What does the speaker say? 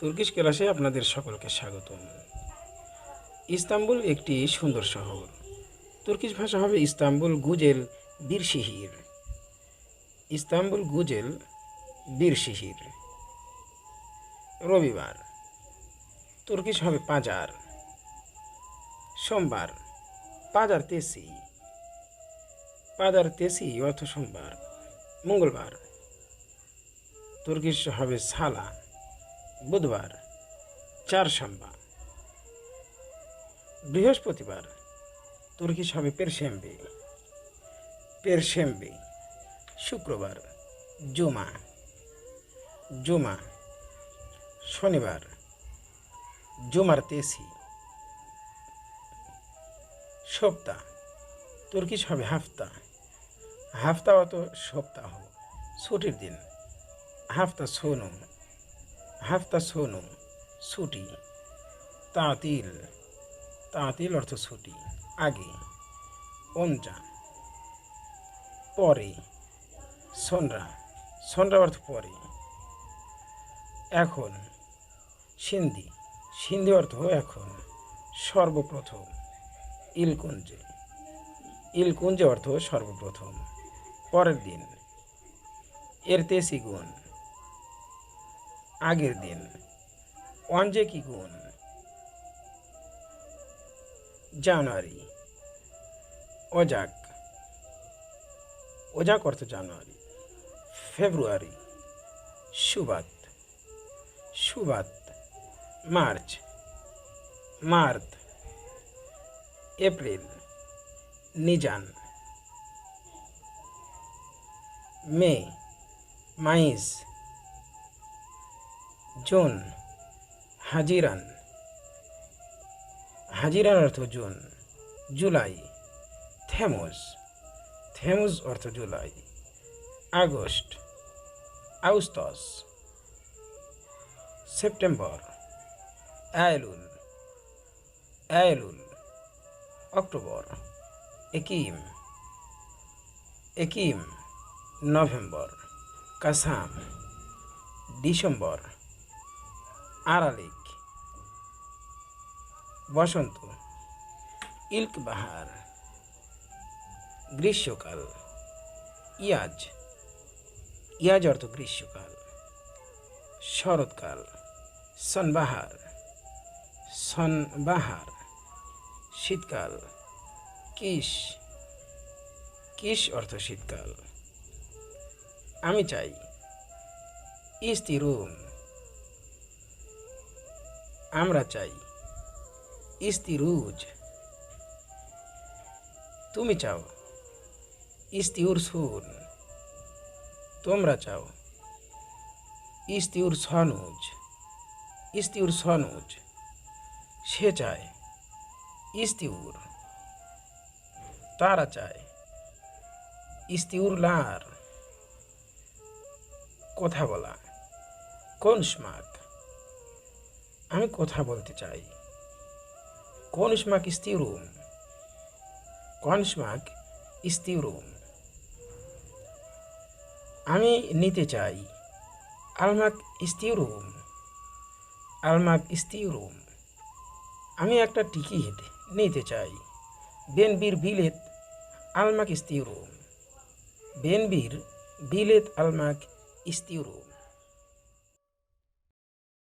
Turkish ক্লাসে আপনাদের সকলকে স্বাগতম। ইস্তাম্বুল একটি সুন্দর শহর। তুর্কিশ ভাষা হবে ইস্তাম্বুল গুজেল বীরশিহির। ইস্তাম্বুল গুজেল বীরশিহির। রবিবার। তুর্কিশ হবে পাজার। সোমবার। পাজার তেসি। পাজার তেসি অর্থ সোমবার। মঙ্গলবার। তুর্কিশ হবে সালা। বুধবার চারশাম্বা বৃহস্পতিবার তুর্কিশ হবে পেরশেম্বে পেরশেম্বে শুক্রবার, জুমা। জুমা, শনিবার, জুমার তেসি। সপ্তাহ তুর্কিশ হবে হাফতা হাফতা অত সপ্তাহ, ছুটির দিন। হাফতা সোনু হাফতা সোনু ছুটি। তাঁতিল তাঁতিল অর্থ ছুটি। আগে অঞ্জা পরে সনরা সনরা অর্থ পরে। এখন, সিন্ধি। সিন্ধি অর্থ এখন সর্বপ্রথম। ইলকুঞ্জে। ইলকুঞ্জে অর্থ সর্বপ্রথম। পরের দিন। এর তেসি গুণ। আগের দিন। অঞ্জে কি গুণ? জানুয়ারি। অজাক। অজাক অর্থ জানুয়ারি। ফেব্রুয়ারি। সুবাত। সুবাত। মার্চ। March April. নিজান। মে। মাইজ। জুন, হাজিরান। হাজিরান অর্থ জুন, জুলাই। থেমোস থেমোস অর্থ জুলাই। আগস্ট, আউস্তস। সেপ্টেম্বর, আয়লুল আয়লুল। অক্টোবর, একিম। একিম, নভেম্বর, কাসাম। ডিসেম্বর আরালিক। বসন্ত ইলক বাহার গ্রীষ্মকাল, ইয়াজ ইয়াজ অর্থ গ্রীষ্মকাল, শরৎকাল সনবাহার সনবাহার শীতকাল কিস কিস অর্থ শীতকাল। আমি চাই, ইস্তিরুম আমরা চাই। ইস্তিরুজ তুমি চাও। ইস্তিউর সুন তোমরা চাও। ইস্তিউর সনুজ। ইস্তিউর সনুজ। সে চায়। ইস্তিউর তারা চায়। ইস্তিউর লার। কথা বলা। কোন স্মাক আমি কথা বলতে চাই। কোন স্মাক ইস্তিউরুম কোন স্মাক ইস্তিউরুম আমি নিতে চাই। আলমাক ইস্তিউরুম আলমাক ইস্তিউরুম আমি একটা টিকিট নিতে চাই। বেনবির বিলেত আলমাক ইস্তিউরুম বেনবির বিলেত আলমাক ইস্তিউরুম